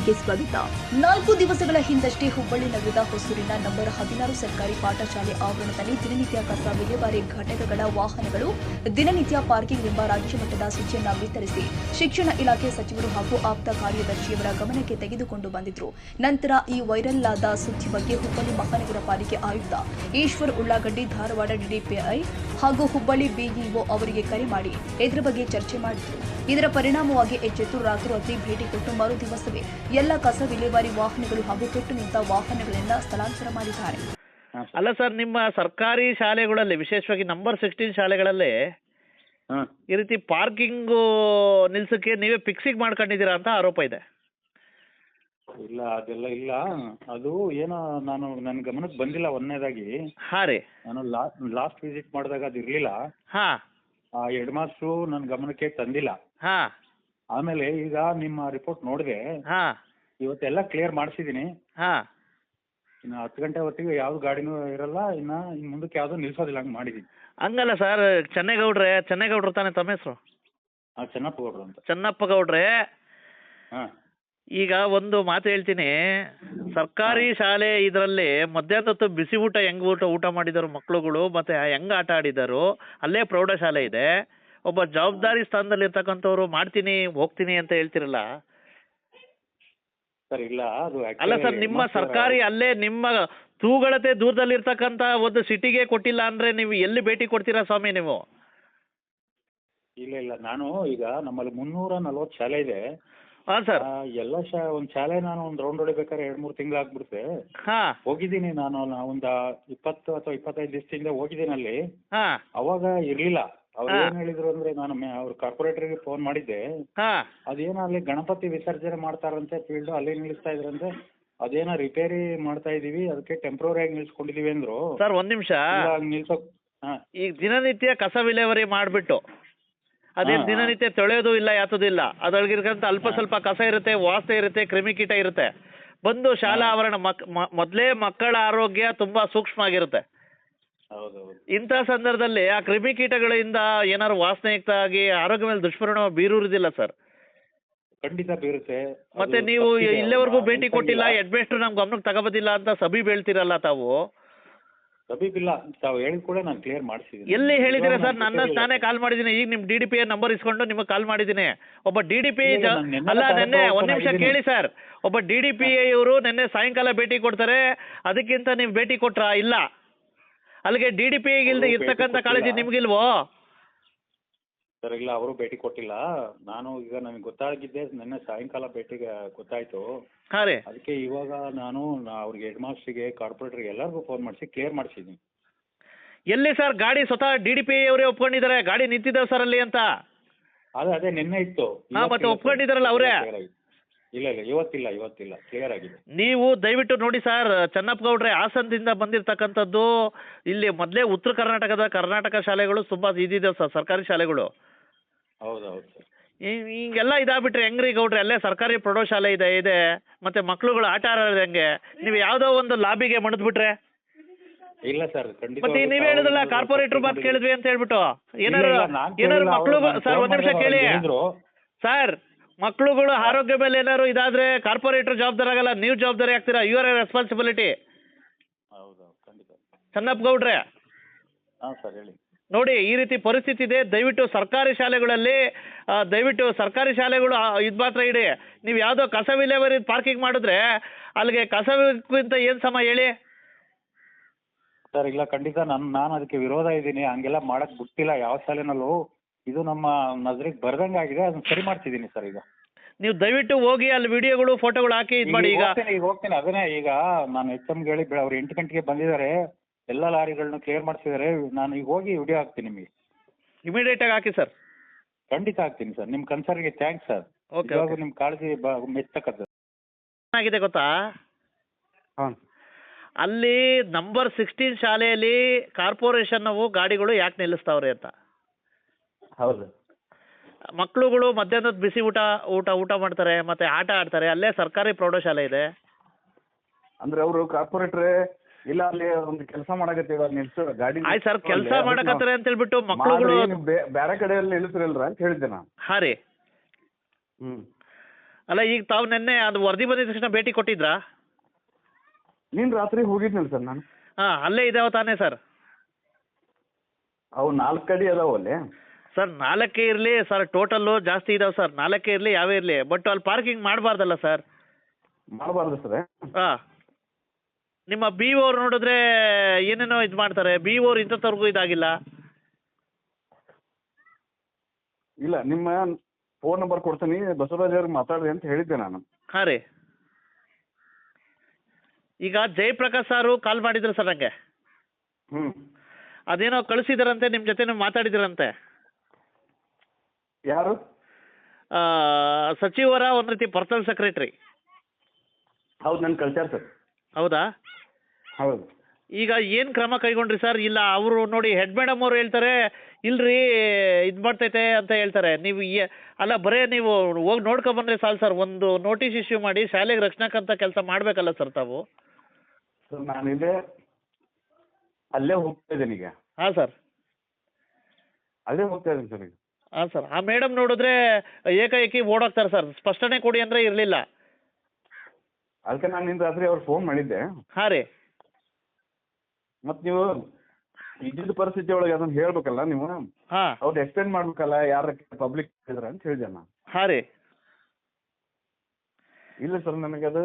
ವಾಹಿನಿಗೆ ಸ್ವಾಗತ. ಹುಬ್ಬಳ್ಳಿ ನಗರದ ಹೊಸೂರಿನ ನಂಬರ್ ಹದಿನಾರು ಸರ್ಕಾರಿ ಪಾಠಶಾಲೆ ಆವರಣದಲ್ಲಿ ದಿನನಿತ್ಯ ಕಸ ವಿಲೇವಾರಿ ಘಟಕಗಳ ವಾಹನಗಳು ದಿನನಿತ್ಯ ಪಾರ್ಕಿಂಗ್ ಎಂಬ ರಾಜ್ಯ ಮಟ್ಟದ ಸೂಚಿಯನ್ನು ವಿತರಿಸಿ ಶಿಕ್ಷಣ ಇಲಾಖೆ ಸಚಿವರು ಹಾಗೂ ಆಪ್ತ ಕಾರ್ಯದರ್ಶಿಯವರ ಗಮನಕ್ಕೆ ತೆಗೆದುಕೊಂಡು ಬಂದಿದ್ರು. ನಂತರ ಈ ವೈರಲ್ ಆದ ಸುದ್ದಿ ಬಗ್ಗೆ ಹುಬ್ಬಳ್ಳಿ ಮಹಾನಗರ ಪಾಲಿಕೆ ಆಯುಕ್ತ ಈಶ್ವರ್ ಉಳ್ಳಾಗಡ್ಡಿ, ಧಾರವಾಡ ಡಿಡಿಪಿಐ ಹಾಗೂ ಹುಬ್ಬಳ್ಳಿ ಬಿಇಒ ಅವರಿಗೆ ಕರೆ ಮಾಡಿ ಇದರ ಬಗ್ಗೆ ಚರ್ಚೆ ಮಾಡಿದ್ರು. ಇದರ ಪರಿಣಾಮವಾಗಿ ಎಚ್ಚೆತ್ತು ರಾತ್ರೋರಾತ್ರಿ ಭೇಟಿ ಕೊಟ್ಟು ಮರು ದಿವಸವೇ ಎಲ್ಲ ಕಸ ವಿಲೇವಾರಿ ವಾಹನಗಳು ಹಾಗೂ ಕೆಟ್ಟು ನಿಂತ ವಾಹನಗಳನ್ನ ಸ್ಥಳಾಂತರ ಮಾಡಿದ್ದಾರೆ. ಅಲ್ಲ ಸರ್ ನಿಮ್ಮ ಸರ್ಕಾರಿ ಶಾಲೆಗಳಲ್ಲಿ ವಿಶೇಷವಾಗಿ ನಂಬರ್ ಸಿಕ್ಸ್ಟೀನ್ ಶಾಲೆಗಳಲ್ಲಿ ಹಾಂ. ಈ ರೀತಿ ಪಾರ್ಕಿಂಗ್ ನಿಲ್ಸಕ್ಕೆ ನೀವೇ ಫಿಕ್ಸಿಂಗ್ ಮಾಡ್ಕೊಂಡಿದ್ದೀರಾ ಅಂತ ಆರೋಪ ಇದೆ. ಇಲ್ಲ ಅದೆಲ್ಲ ಇಲ್ಲ. ಅದು ಏನೋ ನಾನು ನನ್ನ ಗಮನಕ್ಕೆ ಬಂದಿಲ್ಲ ಒಂದನೇದಾಗಿ. ಹಾಂ ರೀ. ನಾನು ಲಾಸ್ಟ್ ವಿಸಿಟ್ ಮಾಡಿದಾಗ ಅದು ಇರಲಿಲ್ಲ. ಹಾ. ಆ ಹೆಡ್ ಮಾಸ್ಟ್ರು ನನ್ನ ಗಮನಕ್ಕೆ ತಂದಿಲ್ಲ. ಹಾ. ಆಮೇಲೆ ಈಗ ನಿಮ್ಮ ರಿಪೋರ್ಟ್ ನೋಡಿದೆ. ಹಾಂ. ಇವತ್ತೆಲ್ಲ ಕ್ಲಿಯರ್ ಮಾಡಿಸಿದ್ದೀನಿ ಹಾಂ. ಇನ್ನು ಹತ್ತು ಗಂಟೆ ಹೊತ್ತಿಗೆ ಯಾವ್ದು ಗಾಡಿನೂ ಇರಲ್ಲ ಇನ್ನ ಇನ್ನು ಮುಂದಕ್ಕೆ ಯಾವ್ದು ನಿಲ್ಸೋದಿಲ್ಲ ಹಂಗೆ ಮಾಡಿದೀನಿ. ಹಂಗಲ್ಲ ಸರ್ ಚೆನ್ನೇಗೌಡ್ರೆ ಚೆನ್ನೇಗೌಡ್ರು ತಾನೆ ತಮ್ಮ ಹೆಸರು? ಹಾಂ ಚೆನ್ನಪ್ಪ ಗೌಡ್ರು ಅಂತ. ಚೆನ್ನಪ್ಪ ಗೌಡ್ರೆ ಹಾಂ. ಈಗ ಒಂದು ಮಾತು ಹೇಳ್ತೀನಿ. ಸರ್ಕಾರಿ ಶಾಲೆ ಇದರಲ್ಲಿ ಮಧ್ಯಾಹ್ನ ಹೊತ್ತು ಬಿಸಿ ಊಟ ಹೆಂಗ್ ಊಟ ಊಟ ಮಾಡಿದರು ಮಕ್ಕಳುಗಳು ಮತ್ತೆ ಹೆಂಗ್ ಆಟ ಆಡಿದರು? ಅಲ್ಲೇ ಪ್ರೌಢಶಾಲೆ ಇದೆ. ಒಬ್ಬ ಜವಾಬ್ದಾರಿ ಸ್ಥಾನದಲ್ಲಿ ಇರ್ತಕ್ಕಂಥವ್ರು ಮಾಡ್ತೀನಿ ಹೋಗ್ತೀನಿ ಅಂತ ಹೇಳ್ತಿರಲ್ಲ. ಸರ್ ಇಲ್ಲ ಅದು ಅಲ್ಲ actually ಸರ್ ನಿಮ್ಮ ಸರ್ಕಾರಿ ಅಲ್ಲೇ ನಿಮ್ಮ ತೂಗಳತೆ ದೂರದಲ್ಲಿರ್ತಕ್ಕಂಥ ಒಂದು ಸಿಟಿಗೆ ಕೊಟ್ಟಿಲ್ಲ ಅಂದ್ರೆ ನೀವು ಎಲ್ಲಿ ಭೇಟಿ ಕೊಡ್ತೀರಾ ಸ್ವಾಮಿ ನೀವು? ಇಲ್ಲ ಇಲ್ಲ ನಾನು ಈಗ ನಮ್ಮಲ್ಲಿ ಮುನ್ನೂರ ನಲ್ವತ್ತು ಶಾಲೆ ಇದೆ. ಹಾಂ ಸರ್. ಆ, ಎಲ್ಲ ಶಾ ಒಂದು ಶಾಲೆ ನಾನು ಒಂದು ರೌಂಡ್ ಹೊಡಿಬೇಕಾದ್ರೆ ಎರಡು ಮೂರು ತಿಂಗಳು ಆಗ್ಬಿಡುತ್ತೆ. ಹಾಂ. ಹೋಗಿದ್ದೀನಿ ನಾನು ಒಂದು ಇಪ್ಪತ್ತು ಅಥವಾ ಇಪ್ಪತ್ತೈದು ದಿವಸದಿಂದ ಹೋಗಿದ್ದೀನಿ ಅಲ್ಲಿ. ಹಾಂ. ಅವಾಗ ಇರಲಿಲ್ಲ. ಅವ್ರು ಏನ್ ಹೇಳಿದ್ರು ಅಂದ್ರೆ ನಾನು ಮೆ- ಕಾರ್ಪೊರೇಟರ್ಗೆ ಫೋನ್ ಮಾಡಿದ್ದೆ. ಹಾ. ಅದೇನೋ ಅಲ್ಲಿ ಗಣಪತಿ ವಿಸರ್ಜನೆ ಮಾಡ್ತಾರಂತೆ ಫೀಲ್ಡ್ ಅಲ್ಲಿ ನಿಲ್ಲಿಸ್ತಾ ಇದ್ರಂತೆ ಅದೇನೋ ರಿಪೇರಿ ಮಾಡ್ತಾ ಇದೀವಿ ಅದಕ್ಕೆ ಟೆಂಪ್ರವರಿ ಆಗಿ ನಿಲ್ಸ್ಕೊಂಡಿದೀವಿ ಅಂದ್ರು. ಸರ್ ಒಂದ್ ನಿಮಿಷ. ಇಲ್ಲ, ಹಂಗ್ ನಿಲ್ಸೋಕ್ ಹಾ. ಈಗ ದಿನನಿತ್ಯ ಕಸ ವಿಲೇವರಿ ಮಾಡಿಬಿಟ್ಟು ಅದೇ ಹಾ, ಹಾ. ದಿನನಿತ್ಯ ತೊಳೆಯೋದು ಇಲ್ಲ ಯಾತೋದು ಇಲ್ಲ ಅದ್ರೊಳಗಿರ್ತಕ್ಕಂಥ ಅಲ್ಪ ಸ್ವಲ್ಪ ಕಸ ಇರುತ್ತೆ ವಾಸನೆ ಇರುತ್ತೆ ಕ್ರಿಮಿಕೀಟ ಇರುತ್ತೆ. ಬಂದು ಶಾಲಾ ಆವರಣ ಮಕ್ ಮೊದಲೇ ಮಕ್ಕಳ ಆರೋಗ್ಯ ತುಂಬಾ ಸೂಕ್ಷ್ಮ ಆಗಿರುತ್ತೆ. ಹೌದೌದು ಇಂಥ ಸಂದರ್ಭದಲ್ಲಿ ಆ ಕ್ರಿಮಿಕೀಟಗಳಿಂದ ಏನಾದ್ರು ವಾಸನೆಯುಕ್ತ ಆಗಿ ಆರೋಗ್ಯ ಮೇಲೆ ದುಷ್ಪರಿಣಾಮ ಬೀರುವುದಿಲ್ಲ ಸರ್? ಖಂಡಿತ ಬೀರುತ್ತೆ. ಮತ್ತೆ ಅದು ನೀವು ತಪ್ಪಿದೆ. ಇಲ್ಲಿವರೆಗೂ ಭೇಟಿ ಕೊಟ್ಟಿಲ್ಲ. ಹೆಡ್ಮೇಸ್ಟ್ರು ನಮ್ ಗಮನಕ್ಕೆ ತಗೋಬೋದಿಲ್ಲ ಅಂತ ಸಬಿ ಬೀಳ್ತಿರಲ್ಲ ತಾವು? ತಾವು ಹೇಳಿದ ಕೂಡ ನಾನು ಕ್ಲಿಯರ್ ಮಾಡಿಸಿದ್ದೀನಿ. ಎಲ್ಲಿ ಹೇಳಿದ್ದೀರಾ ಸರ್? ನನ್ನ. ನಾನೇ ಕಾಲ್ ಮಾಡಿದ್ದೀನಿ. ಈಗ ನಿಮ್ಮ ಡಿ ಡಿ ಪಿ ನಂಬರ್ ಇಸ್ಕೊಂಡು ನಿಮಗೆ ಕಾಲ್ ಮಾಡಿದ್ದೀನಿ. ಒಬ್ಬ ಡಿ ಡಿ ಪಿ ಇಲ್ಲ, ನಾನು ನಿನ್ನೆ ಅಲ್ಲ ತಾನೇ ನೆನ್ನೆ ಒಂದು ನಿಮಿಷ. ಕೇಳಿ ಸರ್. ಒಬ್ಬ ಡಿ ಡಿ ಪಿ ಇವರು ನಿನ್ನೆ ಸಾಯಂಕಾಲ ಭೇಟಿ ಕೊಡ್ತಾರೆ. ಅದಕ್ಕಿಂತ ನೀವು ಭೇಟಿ ಕೊಟ್ರಾ? ಇಲ್ಲ. ಅಲ್ಲಿಗೆ ಡಿ ಡಿ ಪಿ ಇಲ್ದೆ ಇರ್ತಕ್ಕಂತ ಇರ್ತಕ್ಕಂಥ ಕಾಳಜಿ. ನಿಮ್ಗಿಲ್ವೋ? ಸರ್ ಇಲ್ಲ ಅವರು ಭೇಟಿ ಕೊಟ್ಟಿಲ್ಲ. ನಾನು ಈಗ ನನಗೆ ಗೊತ್ತಾಗಿದ್ದೆ ನಿನ್ನೆ ಸಾಯಂಕಾಲ ಭೇಟಿಗೆ ಗೊತ್ತಾಯ್ತು. ಹಾಂ ರೀ. ಅದಕ್ಕೆ ಇವಾಗ ನಾನು ನಾ- ಅವ್ರಿಗೆ ಹೆಡ್ ಮಾಸ್ಟರ್ಗೆ ಕಾರ್ಪೊರೇಟರ್ಗೆ ಎಲ್ಲರಿಗೂ ಫೋನ್ ಮಾಡಿಸಿ ಕ್ಲಿಯರ್ ಮಾಡಿಸಿದ್ದೀನಿ. ಎಲ್ಲಿ ಸರ್? ಗಾಡಿ ಸ್ವತಃ ಡಿ ಡಿ ಪಿ ಅವರೇ ಒಪ್ಕೊಂಡಿದ್ದಾರೆ? ಗಾಡಿ ನಿಂತಿದ್ದಾವೆ ಸರ್ ಅಲ್ಲಿ ಅಂತ? ಅದೇ ಅದೇ ನಿನ್ನೆ ಇತ್ತು. ಹಾ, ಮತ್ತೆ ಒಪ್ಕೊಂಡಿದ್ದಾರಲ್ಲ ಅವರೇ? ಅವ್ರೇ? Clear ಆಗಿದೆ. ಇಲ್ಲ ಇಲ್ಲ ಇವತ್ತಿಲ್ಲ ಇವತ್ತಿಲ್ಲ. ಕ್ಲಿಯರ್ ಆಗಿದೆ. ನೀವು ದಯವಿಟ್ಟು ನೋಡಿ ಸರ್ ಚೆನ್ನಪ್ಪ ಗೌಡ್ರೆ ಹಾಸನದಿಂದ ಬಂದಿರತಕ್ಕಂಥದ್ದು ಇಲ್ಲಿ ಮೊದಲೇ ಉತ್ತರ ಕರ್ನಾಟಕದ ಕರ್ನಾಟಕ ಶಾಲೆಗಳು ತುಂಬ ಇದಿದೆ ಸರ್ ಸರ್ಕಾರಿ ಶಾಲೆಗಳು. ಹೌದು ಹೌದು ಸರ್ ಹಿಂಗೆಲ್ಲ ಇದಾಗ್ಬಿಟ್ರೆ ಹೆಂಗ್ರಿ ಗೌಡ್ರೆ ಅಲ್ಲೇ ಸರ್ಕಾರಿ ಪ್ರೌಢಶಾಲೆ ಇದೆ ಇದೆ ಮತ್ತೆ ಮಕ್ಳುಗಳು ಆಟ ಆಡೋದು ಹೆಂಗೆ ನೀವು ಯಾವುದೋ ಒಂದು ಲಾಬಿಗೆ ಮಣಿದ್ಬಿಟ್ರೆ? ಇಲ್ಲ ಸರ್ ಖಂಡಿತ ಮತ್ತೆ ನೀವ್ ಹೇಳಿದ್ರಲ್ಲ ಕಾರ್ಪೊರೇಟರ್ ಮಾತು ಕೇಳಿದ್ವಿ ಅಂತ ಹೇಳ್ಬಿಟ್ಟು. ಏನಾರು ಏನಾರು ಮಕ್ಳು ಸರ್ ಒಂದ್ ನಿಮಿಷ ಕೇಳಿ. ಸರ್ ಮಕ್ಳುಗಳು ಆರೋಗ್ಯ ಮೇಲೆ ಏನಾದ್ರು ಇದಾದ್ರೆ ಕಾರ್ಪೊರೇಟರ್ ಜವಾಬ್ದಾರಿ ಆಗಲ್ಲ ನೀವು ಜವಾಬ್ದಾರಿ ಆಗ್ತೀರಾ? ಯು ಆರ್ ರೆಸ್ಪಾನ್ಸಿಬಿಲಿಟಿ ಹೌದು ಖಂಡಿತ. ಚೆನ್ನಪ್ಪ ಗೌಡ್ರೆ. ಹಾಂ ಸರ್ ಹೇಳಿ. ನೋಡಿ ಈ ರೀತಿ ಪರಿಸ್ಥಿತಿ ಇದೆ. ದಯವಿಟ್ಟು ಸರ್ಕಾರಿ ಶಾಲೆಗಳಲ್ಲಿ ದಯವಿಟ್ಟು ಸರ್ಕಾರಿ ಶಾಲೆಗಳು ಇದು ಮಾತ್ರ ಇಡಿ. ನೀವು ಯಾವುದೋ ಕಸ ವಿಲೇವರಿ ಪಾರ್ಕಿಂಗ್ ಮಾಡಿದ್ರೆ ಅಲ್ಲಿಗೆ ಕಸಕ್ಕಿಂತ ಏನು ಸಮ ಹೇಳಿ? ಸರ್ ಇಲ್ಲ ಖಂಡಿತ ನಾನು ನಾನು ಅದಕ್ಕೆ ವಿರೋಧ ಇದ್ದೀನಿ. ಹಂಗೆಲ್ಲ ಮಾಡಕ್ ಬಿಟ್ಟಿಲ್ಲ. ಯಾವ ಶಾಲೆನಲ್ಲೂ ಇದು ನಮ್ಮ ನಜರಿಗೆ ಬರ್ದಂಗೆ ಆಗಿದೆ ಅದನ್ನ ಸರಿ ಮಾಡ್ತಿದ್ದೀನಿ ಸರ್ ಈಗ. ನೀವು ದಯವಿಟ್ಟು ಹೋಗಿ ಅಲ್ಲಿ ವಿಡಿಯೋಗಳು ಫೋಟೋಗಳು ಹಾಕಿ ಇದು ಮಾಡಿ ಈಗ. ಹೋಗ್ತೀನಿ ಈಗ ಹೋಗ್ತೀನಿ ಅದನ್ನೇ ಈಗ ನಾನು ಎಚ್ ಎಮ್ಗೆ ಹೇಳಿ ಅವ್ರು ಎಂಟು ಗಂಟೆಗೆ ಬಂದಿದ್ದಾರೆ ಎಲ್ಲ ಲಾರಿಗಳನ್ನ ಕ್ಲಿಯರ್ ಮಾಡಿಸಿದ್ದಾರೆ ನಾನು ಈಗ ಹೋಗಿ ವಿಡಿಯೋ ಹಾಕ್ತೀನಿ ನಿಮಗೆ. ಇಮಿಡಿಯೇಟ್ ಆಗಿ ಹಾಕಿ ಸರ್. ಖಂಡಿತ ಹಾಕ್ತೀನಿ ಸರ್ ನಿಮ್ಮ ಕನ್ಸರ್ಗೆ ಥ್ಯಾಂಕ್ಸ್ ಸರ್. ಓಕೆ ಇವಾಗ ಓಕೆ ನಿಮ್ಮ ಕಾಳಜಿ ಬ ಮೆಚ್ಚತಕ್ಕದ್ದು. ಏನಾಗಿದೆ ಗೊತ್ತಾ? ಹಾಂ. ಅಲ್ಲಿ ನಂಬರ್ ಸಿಕ್ಸ್ಟೀನ್ ಶಾಲೆಯಲ್ಲಿ ಕಾರ್ಪೊರೇಷನ್ನವು ಗಾಡಿಗಳು ಯಾಕೆ ನಿಲ್ಲಿಸ್ತಾವ್ರಿ ಅಂತ? ಹೌದು. ಮಕ್ಕಳುಗಳು ಮಧ್ಯಾಹ್ನದ ಬಿಸಿ ಊಟ ಊಟ ಊಟ ಮಾಡ್ತಾರೆ ಮತ್ತೆ ಆಟ ಆಡ್ತಾರೆ ಅಲ್ಲೇ ಸರ್ಕಾರಿ ಪ್ರೌಢಶಾಲೆ ಇದೆ. ಅಂದ್ರೆ ಅವರು ಕಾರ್ಪೊರೇಟ್ರೆ ಇಲ್ಲ ಅಲ್ಲಿ ಒಂದು ಕೆಲಸ ಮಾಡಕತ್ತೀವಿ ಅಲ್ಲಿ ನಿಲ್ಸೋ ಗಾಡಿ ಆಯ್ತು ಸರ್ ಕೆಲಸ ಮಾಡಕತ್ತಾರೆ ಅಂತ ಹೇಳ್ಬಿಟ್ಟು ಮಕ್ಕಳುಗಳು ಬೇರೆ ಕಡೆಯಲ್ಲಿ ನಿಲ್ಲಿಸ್ರಲ್ರ ಅಂತ ಹೇಳಿದ್ದೆ ನಾನು. ಹಾಂ ರೀ. ಹ್ಮ್. ಅಲ್ಲ ಈಗ ತಾವು ನಿನ್ನೆ ಅದು ವರದಿ ಬಂದಿದ ತಕ್ಷಣ ಭೇಟಿ ಕೊಟ್ಟಿದ್ರಾ? ನೀನ್ ರಾತ್ರಿ ಹೋಗಿದ್ನಲ್ಲ ಸರ್ ನಾನು. ಹಾ ಅಲ್ಲೇ ಇದಾವ ತಾನೇ ಸರ್? ಅವು ನಾಲ್ಕು ಅಡಿ ಅದಾವ ಅಲ್ಲಿ. ಸರ್ ನಾಲ್ಕೇ ಇರಲಿ ಸರ್ ಟೋಟಲ್ಲು ಜಾಸ್ತಿ ಇದಾವೆ ಸರ್. ನಾಲ್ಕೇ ಇರಲಿ ಯಾವೇ ಇರಲಿ. ಬಟ್ ಅಲ್ಲಿ ಪಾರ್ಕಿಂಗ್ ಮಾಡಬಾರ್ದಲ್ಲ ಸರ್. ಮಾಡಬಾರ್ದು ಸರ್. ಹಾಂ. ನಿಮ್ಮ ಬಿ ಓರ್ ನೋಡಿದ್ರೆ ಏನೇನೋ ಇದು ಮಾಡ್ತಾರೆ. ಬಿ ಓರ್ ಇಂಥವ್ರಿಗೂ ಇದಾಗಿಲ್ಲ. ಇಲ್ಲ ನಿಮ್ಮ ಫೋನ್ ನಂಬರ್ ಕೊಡ್ತೀನಿ. ಬಸವರಾಜ್ ಅವ್ರಿಗೆ ಮಾತಾಡ್ರಿ ಅಂತ ಹೇಳಿದ್ದೆ ನಾನು. ಹಾಂ ರೀ. ಈಗ ಜಯಪ್ರಕಾಶ್ ಸಾರು ಕಾಲ್ ಮಾಡಿದ್ರು ಸರ್ ನನಗೆ ಹ್ಞೂ ಅದೇನೋ ಕಳಿಸಿದಾರಂತೆ ನಿಮ್ಮ ಜೊತೆ ಮಾತಾಡಿದಿರಂತೆ. ಯಾರು? ಸಚಿವರ ಒಂದು ರೀತಿ ಪರ್ಸನಲ್ ಸೆಕ್ರೆಟರಿ ಹೌದು ನನ್ ಕಲ್ಚರ್ ಸರ್. ಹೌದಾ? ಹೌದು. ಈಗ ಏನು ಕ್ರಮ ಕೈಗೊಂಡ್ರಿ ಸರ್? ಇಲ್ಲ ಅವರು ನೋಡಿ ಹೆಡ್ ಮೇಡಮ್ ಅವರು ಹೇಳ್ತಾರೆ ಇಲ್ರಿ ಇದು ಮಾಡ್ತೈತೆ ಅಂತ ಹೇಳ್ತಾರೆ. ನೀವು ಏ ಅಲ್ಲ ಬರೇ ನೀವು ಹೋಗಿ ನೋಡ್ಕೊಂಬಂದ್ರೆ ಸಾಲ್ ಸರ್. ಒಂದು ನೋಟಿಸ್ ಇಶ್ಯೂ ಮಾಡಿ ಶಾಲೆಗೆ ರಕ್ಷಣಕ್ಕಂತ ಕೆಲಸ ಮಾಡಬೇಕಲ್ಲ ಸರ್ ತಾವು? ಸರ್ ಇದೆ ಅಲ್ಲೇ ಹೋಗ್ತಾ ಇದ್ದೀನಿ ಈಗ. ಹಾಂ ಸರ್. ಅಲ್ಲೇ ಹೋಗ್ತಾ ಇದ್ದೀನಿ ಸರ್ ಈಗ. ಹಾಂ ಸರ್ ಆ ಮೇಡಮ್ ನೋಡಿದ್ರೆ ಏಕಾಏಕಿ ಓಡೋಗ್ತಾರೆ ಸರ್. ಸ್ಪಷ್ಟನೆ ಕೊಡಿ ಅಂದರೆ ಇರಲಿಲ್ಲ. ಅದಕ್ಕೆ ನಾನು ನಿನ್ನ ರಾತ್ರಿ ಅವ್ರು ಫೋನ್ ಮಾಡಿದ್ದೆ. ಹಾಂ ರೀ. ಮತ್ತು ನೀವು ಇದ್ದಿದ್ದ ಪರಿಸ್ಥಿತಿ ಒಳಗೆ ಅದನ್ನ ಹೇಳ್ಬೇಕಲ್ಲ ನೀವು? ಹಾಂ. ಅವ್ರು ಎಕ್ಸ್ಪ್ಲೇನ್ ಮಾಡ್ಬೇಕಲ್ಲ ಯಾರ ಪಬ್ಲಿಕ್ ಇದ್ರ ಅಂತ ಹೇಳಿದೆ ನಾನು. ಹಾಂ ರೀ. ಇಲ್ಲ ಸರ್ ನನಗೆ ಅದು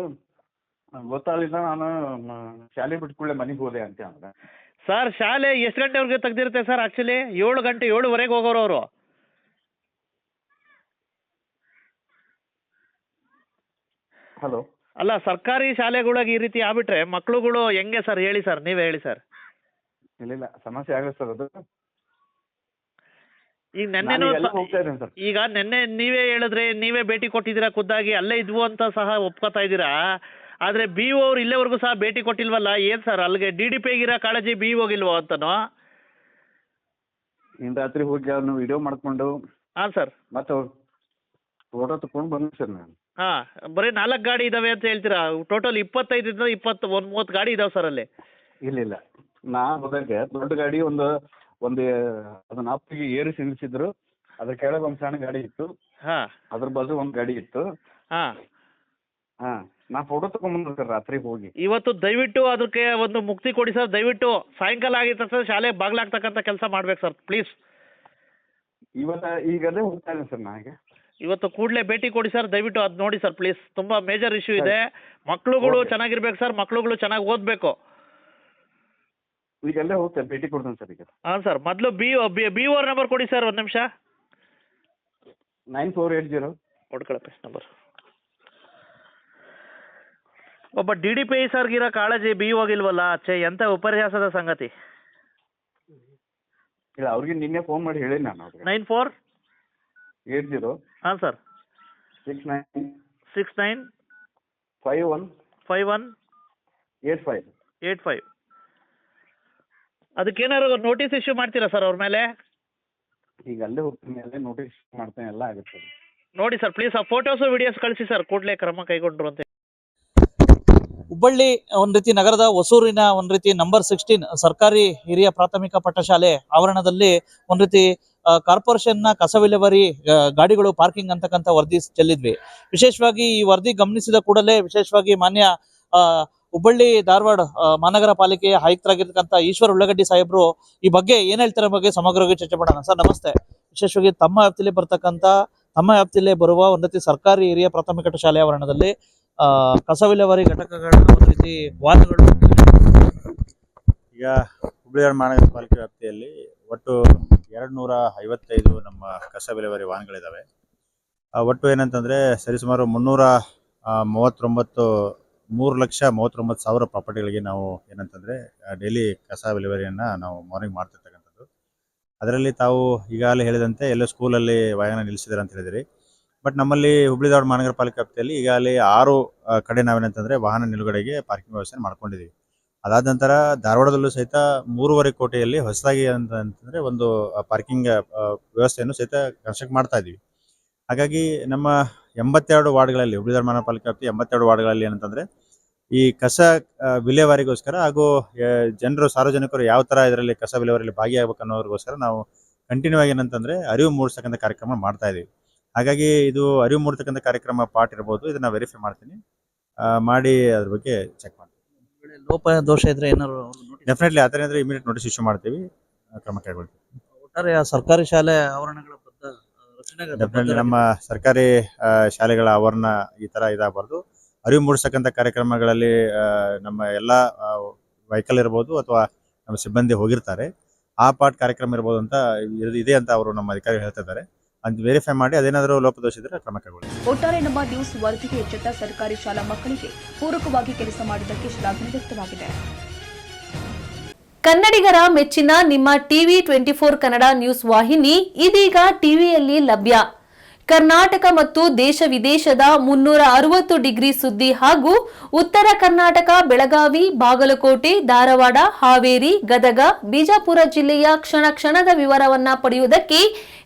ಗೊತ್ತಾಗಲಿಲ್ಲ. ನಾನು ಮ- ಶಾಲೆ ಬಿಟ್ಕೊಳ್ಳೆ ಮನೆಗೆ ಹೋದೆ ಅಂತ ಅಂದ್ರೆ ಸರ್ ಶಾಲೆ ಎಷ್ಟು ಗಂಟೆವರೆಗೆ ತೆಗ್ದಿರುತ್ತೆ ಸರ್ ಆ್ಯಕ್ಚುಲಿ ಏಳು ಗಂಟೆ ಏಳುವರೆಗೆ ಹೋಗೋರು ಅವರು. ಹಲೋ ಅಲ್ಲ ಸರ್ಕಾರಿ ಶಾಲೆಗಳಿಗೆ ಈ ರೀತಿ ಆಗ್ಬಿಟ್ರೆ ಮಕ್ಳುಗಳು ಹೆಂಗೆ ಸರ್? ಹೇಳಿ ಸರ್ ನೀವೇ ಹೇಳಿ ಸರ್. ಇಲ್ಲ ಇಲ್ಲ ಸಮಸ್ಯೆ ಆಗುತ್ತೆ ಸರ್ ಅದು. ಈಗ ನಾನು ನೆನ್ನೆನೂ ಈಗ ಅಲ್ಲೇ ಹೋಗ್ತಾ ಇದ್ದೀನಿ ಸರ್. ಈಗ ನೆನ್ನೆ ನೀವೇ ಹೇಳಿದ್ರೆ ನೀವೇ ಭೇಟಿ ಕೊಟ್ಟಿದ್ದೀರಾ ಖುದ್ದಾಗಿ? ಅಲ್ಲೇ ಇದ್ವು ಅಂತ ಸಹ ಒಪ್ಕೋತಾ ಇದ್ದೀರಾ? ಆದ್ರೆ ಬಿ ಒ ಅವ್ರು ಇಲ್ಲೇವರೆಗೂ ಸಹ ಭೇಟಿ ಕೊಟ್ಟಿಲ್ವಲ್ಲ? ಏನ್ ಸರ್ ಅಲ್ಲಿಗೆ ಡಿ ಡಿ ಪಿಗಿರೋ ಕಾಳಜಿ ಬಿ ಹೋಗಿಲ್ವೋ ಅಂತನೋ? ಇನ್ನು ರಾತ್ರಿ ಹೋಗಿ ಅವನು ವಿಡಿಯೋ ಮಾಡ್ಕೊಂಡು ಹಾಂ ಸರ್. ಮತ್ತೆ ಫೋಟೋ ತಗೊಂಡು ಬಂದೆ ಸರ್ ನಾನು. ಹಾಂ ಬರೀ ನಾಲ್ಕು ಗಾಡಿ ಇದಾವೆ ಅಂತ ಹೇಳ್ತೀರಾ? ಟೋಟಲ್ ಇಪ್ಪತ್ತೈದರಿಂದ ಇಪ್ಪತ್ತು ಒಂದು ಮೂವತ್ತು ಗಾಡಿ ಇದಾವೆ ಸರ್ ಅಲ್ಲಿ. ಇಲ್ಲ ಇಲ್ಲ. ನಾ ಹೋದಂಗೆ ದೊಡ್ಡ ಗಾಡಿ ಒಂದು ಒಂದು ಅದನ್ನ ಅಪ್ಪಿಗೆ ಏರಿಸಿ ನಿಲ್ಸಿದ್ರು ಅದ್ರ ಕೆಳಗೆ ಒಂದು ಸಣ್ಣ ಗಾಡಿ ಇತ್ತು. ಹಾಂ. ಅದ್ರ ಬಾಜು ಒಂದು ಗಾಡಿ ಇತ್ತು. ಹಾಂ. ಹಾ ನಾ ಫೋಟೋ ತಗೊಂಡ್ಬಂದೆ ಸರ್ ರಾತ್ರಿ ಹೋಗಿ. ಇವತ್ತು ದಯವಿಟ್ಟು ಅದಕ್ಕೆ ಒಂದು ಮುಕ್ತಿ ಕೊಡಿ ಸರ್ ದಯವಿಟ್ಟು ಸಾಯಂಕಾಲ ಆಗಿದ ತಕ್ಷಣ ಶಾಲೆ ಬಾಗ್ಲಾಗ್ತಕ್ಕಂಥ ಕೆಲಸ ಮಾಡ್ಬೇಕು ಸರ್ ಪ್ಲೀಸ್ ಇವತ್ತ ಈಗ ಅದೇ ಹೋಗ್ತಾ ಇದ್ದೀನಿ ಸರ್ ನನಗೆ ಇವತ್ತು ಕೂಡಲೇ ಭೇಟಿ ಕೊಡಿ ಸರ್ ದಯವಿಟ್ಟು ಅದು ನೋಡಿ ಸರ್ ಪ್ಲೀಸ್ ತುಂಬಾ ಮೇಜರ್ ಇಶ್ಯೂ ಇದೆ. ಮಕ್ಳುಗಳು. ಚೆನ್ನಾಗಿರ್ಬೇಕು ಸರ್ ಮಕ್ಳುಗಳು ಚೆನ್ನಾಗಿ ಓದಬೇಕು. ಹೋಗ್ತೇನೆ ಭೇಟಿ ಕೊಡ್ತೇನೆ ಸರ್ ಈಗ. ಹಾಂ ಸರ್ ಮೊದಲು ಬಿ ಬಿ ಓರ್ ನಂಬರ್ ಕೊಡಿ ಸರ್ ಒಂದು ನಿಮಿಷ. Nine four eight zero. ಕೊಡ್ಕೊಳಪ್ಪ number ಒಬ್ಬ ಡಿ ಡಿ ಪಿ ಐ ಸರ್ಗಿರೋ ಕಾಳಜಿ ಬಿ ಹೋಗಿಲ್ವಲ್ಲ ಅಚ್ಚೆ ಎಂತ ಉಪನ್ಯಾಸದ ಸಂಗತಿ? ಇಲ್ಲ ಅವ್ರಿಗೆ ನಿನ್ನೆ ಫೋನ್ ಮಾಡಿ ಹೇಳಿ ನಾನು ನೈನ್ ಫೋರ್? ಏಟ್ ಜೀರೋ ಹಾಂ sir. Six nine six nine five one five one eight five. Eight five. ಅದಕ್ಕೇನಾದ್ರು notice issue ಮಾಡ್ತೀರಾ ಸರ್ ಅವ್ರ ಮೇಲೆ? ಈಗ ಅಲ್ಲೇ ಹೋಗ್ತೀನಿ ಅಲ್ಲೇ ನೋಟಿಸ್ ಮಾಡ್ತೇನೆ ಎಲ್ಲ ಆಗುತ್ತೆ. ಸರ್ ನೋಡಿ ಸರ್ ಪ್ಲೀಸ್ ಆ ಫೋಟೋಸು ವಿಡಿಯೋಸ್ ಕಳಿಸಿ ಸರ್ ಕೂಡಲೇ ಕ್ರಮ ಕೈಗೊಂಡ್ರು ಅಂತ. ಹುಬ್ಬಳ್ಳಿ ಒಂದ್ ರೀತಿ ನಗರದ ಹೊಸೂರಿನ ಒಂದ್ ರೀತಿ ನಂಬರ್ ಸಿಕ್ಸ್ಟೀನ್ ಸರ್ಕಾರಿ ಹಿರಿಯ ಪ್ರಾಥಮಿಕ ಪಾಠಶಾಲೆ ಆವರಣದಲ್ಲಿ ಒಂದ್ ರೀತಿ ಕಾರ್ಪೊರೇಷನ್ನ ಕಸ ವಿಲೇವಾರಿ ಗಾಡಿಗಳು ಪಾರ್ಕಿಂಗ್ ಅಂತಕ್ಕಂಥ ವರದಿ ಚೆಲ್ಲಿದ್ವಿ. ವಿಶೇಷವಾಗಿ ಈ ವರದಿ ಗಮನಿಸಿದ ಕೂಡಲೇ ವಿಶೇಷವಾಗಿ ಮಾನ್ಯ ಹುಬ್ಬಳ್ಳಿ ಧಾರವಾಡ ಮಹಾನಗರ ಪಾಲಿಕೆಯ ಆಯುಕ್ತರಾಗಿರ್ತಕ್ಕಂಥ ಈಶ್ವರ್ ಉಳ್ಳಗಡ್ಡಿ ಸಾಹೇಬ್ರು ಈ ಬಗ್ಗೆ ಏನ್ ಹೇಳ್ತಾರೆ ಬಗ್ಗೆ ಸಮಗ್ರವಾಗಿ ಚರ್ಚೆ ಮಾಡೋಣ. ಸರ್, ನಮಸ್ತೆ. ವಿಶೇಷವಾಗಿ ತಮ್ಮ ವ್ಯಾಪ್ತಿಯಲ್ಲಿ ಬರ್ತಕ್ಕಂಥ, ತಮ್ಮ ವ್ಯಾಪ್ತಿಯಲ್ಲೇ ಬರುವ ಒಂದ್ ಸರ್ಕಾರಿ ಹಿರಿಯ ಪ್ರಾಥಮಿಕ ಶಾಲೆ ಆವರಣದಲ್ಲಿ ಕಸ ವಿಲೇವಾರಿ ಘಟಕಗಳ ಒಂದು ರೀತಿ ಈಗ ಹುಬ್ಬಳ್ಳಿ ಮಹಾನಗರ ಪಾಲಿಕೆ ವ್ಯಾಪ್ತಿಯಲ್ಲಿ ಒಟ್ಟು ಎರಡು ನೂರ ಐವತ್ತೈದು ನಮ್ಮ ಕಸ ವಿಲೇವಾರಿ ವಾಹನಗಳಿದ್ದಾವೆ ಒಟ್ಟು ಏನಂತಂದರೆ ಸರಿಸುಮಾರು ಮುನ್ನೂರ ಮೂವತ್ತೊಂಬತ್ತು, ಮೂರು ಲಕ್ಷ ಮೂವತ್ತೊಂಬತ್ತು ಸಾವಿರ ಪ್ರಾಪರ್ಟಿಗಳಿಗೆ ನಾವು ಏನಂತಂದರೆ ಡೈಲಿ ಕಸ ವಿಲೇವಾರಿಯನ್ನು ನಾವು ಮಾರ್ನಿಂಗ್ ಮಾಡ್ತಿರ್ತಕ್ಕಂಥದ್ದು. ಅದರಲ್ಲಿ ತಾವು ಈಗಾಗಲೇ ಹೇಳಿದಂತೆ ಎಲ್ಲ ಸ್ಕೂಲಲ್ಲಿ ವಾಹನ ನಿಲ್ಲಿಸಿದ್ದಾರೆ ಅಂತ ಹೇಳಿದಿರಿ. ಬಟ್ ನಮ್ಮಲ್ಲಿ ಹುಬ್ಬಳ್ಳಿ ಧಾರವಾಡ ಮಹಾನಗರ ಪಾಲಿಕೆ ವ್ಯಾಪ್ತಿಯಲ್ಲಿ ಈಗಾಗಲೇ ಆರು ಕಡೆ ನಾವೇನಂತಂದರೆ ವಾಹನ ನಿಲುಗಡೆಗೆ ಪಾರ್ಕಿಂಗ್ ವ್ಯವಸ್ಥೆ ಮಾಡ್ಕೊಂಡಿದ್ದೀವಿ ಅದಾದ ನಂತರ ಧಾರವಾಡದಲ್ಲೂ ಸಹಿತ ಮೂರುವರೆ ಕೋಟಿಯಲ್ಲಿ ಹೊಸದಾಗಿ ಅಂತ ಅಂತಂದ್ರೆ ಒಂದು ಪಾರ್ಕಿಂಗ್ ವ್ಯವಸ್ಥೆಯನ್ನು ಸಹಿತ ಕನ್ಸ್ಟ್ರಕ್ಟ್ ಮಾಡ್ತಾ ಇದೀವಿ ಹಾಗಾಗಿ ನಮ್ಮ ಎಂಬತ್ತೆರಡು ವಾರ್ಡ್ಗಳಲ್ಲಿ ಹುಬ್ಳಿ ಧರ್ಮ ಪಾಲಿಕೆ ವ್ಯಾಪ್ತಿ ಎಂಬತ್ತೆರಡು ವಾರ್ಡ್ಗಳಲ್ಲಿ ಏನಂತಂದ್ರೆ, ಈ ಕಸ ವಿಲೇವಾರಿಗೋಸ್ಕರ ಹಾಗೂ ಜನರು, ಸಾರ್ವಜನಿಕರು ಯಾವ ತರ ಇದರಲ್ಲಿ ಕಸ ವಿಲೇವಾರಿಯಲ್ಲಿ ಭಾಗಿಯಾಗಬೇಕು ಅನ್ನೋದಕ್ಕೋಸ್ಕರ ನಾವು ಕಂಟಿನ್ಯೂ ಆಗಿ ಏನಂತಂದ್ರೆ ಅರಿವು ಮೂಡಿಸ್ತಕ್ಕಂಥ ಕಾರ್ಯಕ್ರಮ ಮಾಡ್ತಾ ಇದೀವಿ ಹಾಗಾಗಿ ಇದು ಅರಿವು ಮೂಡ್ತಕ್ಕಂಥ ಕಾರ್ಯಕ್ರಮ ಪಾರ್ಟ್ ಇರ್ಬೋದು, ಇದನ್ನ ವೆರಿಫೈ ಮಾಡ್ತೀನಿ. ಮಾಡಿ ಅದ್ರ ಬಗ್ಗೆ ಚೆಕ್ ಮಾಡ್ತೀನಿ. ಲೋಪ ದೋಷ ಇದ್ರೆ ಏನಾದ್ರು ಡೆಫಿನೆಟ್ಲಿ ಆ ಥರ ಇಮಿಡಿಯೇಟ್ ನೋಟಿಸ್ ಇಶ್ಯೂ ಮಾಡ್ತೀವಿ ಕ್ರಮ ಕೈಗೊಳ್ತೀವಿ. ಒಟ್ಟಾರೆ ಆ ಸರ್ಕಾರಿ ಶಾಲೆ ಆವರಣಗಳ ಬದ್ಧ ಡೆಫಿನೆಟ್ಲಿ ನಮ್ಮ ಸರ್ಕಾರಿ ಆ, ಶಾಲೆಗಳ ಆವರಣ ಈ ತರ ಇದಾಗಬಾರ್ದು. ಅರಿವು ಮೂಡಿಸ್ತಕ್ಕಂಥ ಕಾರ್ಯಕ್ರಮಗಳಲ್ಲಿ ಆ, ನಮ್ಮ ಎಲ್ಲ ವೆಹಿಕಲ್ ಇರ್ಬೋದು ಅಥವಾ ನಮ್ಮ ಸಿಬ್ಬಂದಿ ಹೋಗಿರ್ತಾರೆ. ಆ ಪಾರ್ಟ್ ಕಾರ್ಯಕ್ರಮ ಇರ್ಬೋದು ಅಂತ ಇದು ಇದೆ ಅಂತ ಅವರು ನಮ್ಮ ಅಧಿಕಾರಿ ಹೇಳ್ತಾ ಇದ್ದಾರೆ. ಅದು ವೆರಿಫೈ ಮಾಡಿ ಅದೇನಾದರೂ ಲೋಪದೋಷ ಇದ್ರೆ ಕ್ರಮ ಕೈಗೊಳ್ಳಿ. ಒಟ್ಟಾರೆ ನಮ್ಮ ನ್ಯೂಸ್ ವರದಿಗೆ ಎಚ್ಚೆತ್ತ ಸರ್ಕಾರಿ ಶಾಲಾ ಮಕ್ಕಳಿಗೆ ಪೂರಕವಾಗಿ ಕೆಲಸ ಮಾಡಿದ್ದಕ್ಕೆ ಶ್ಲಾಘನೆ ವ್ಯಕ್ತವಾಗಿದೆ. ಕನ್ನಡಿಗರ ಮೆಚ್ಚಿನ ನಿಮ್ಮ TV twenty four Kannada news ವಾಹಿನಿ ಇದೀಗ ಟಿವಿಯಲ್ಲಿ ಲಭ್ಯ. ಕರ್ನಾಟಕ ಮತ್ತು ದೇಶ ವಿದೇಶದ ಮುನ್ನೂರ ಅರವತ್ತು ಡಿಗ್ರಿ ಸುದ್ದಿ ಹಾಗೂ ಉತ್ತರ ಕರ್ನಾಟಕ, ಬೆಳಗಾವಿ, ಬಾಗಲಕೋಟೆ, ಧಾರವಾಡ, ಹಾವೇರಿ, ಗದಗ, ಬಿಜಾಪುರ ಜಿಲ್ಲೆಯ ಕ್ಷಣ ಕ್ಷಣದ ವಿವರವನ್ನ ಪಡೆಯುವುದಕ್ಕೆ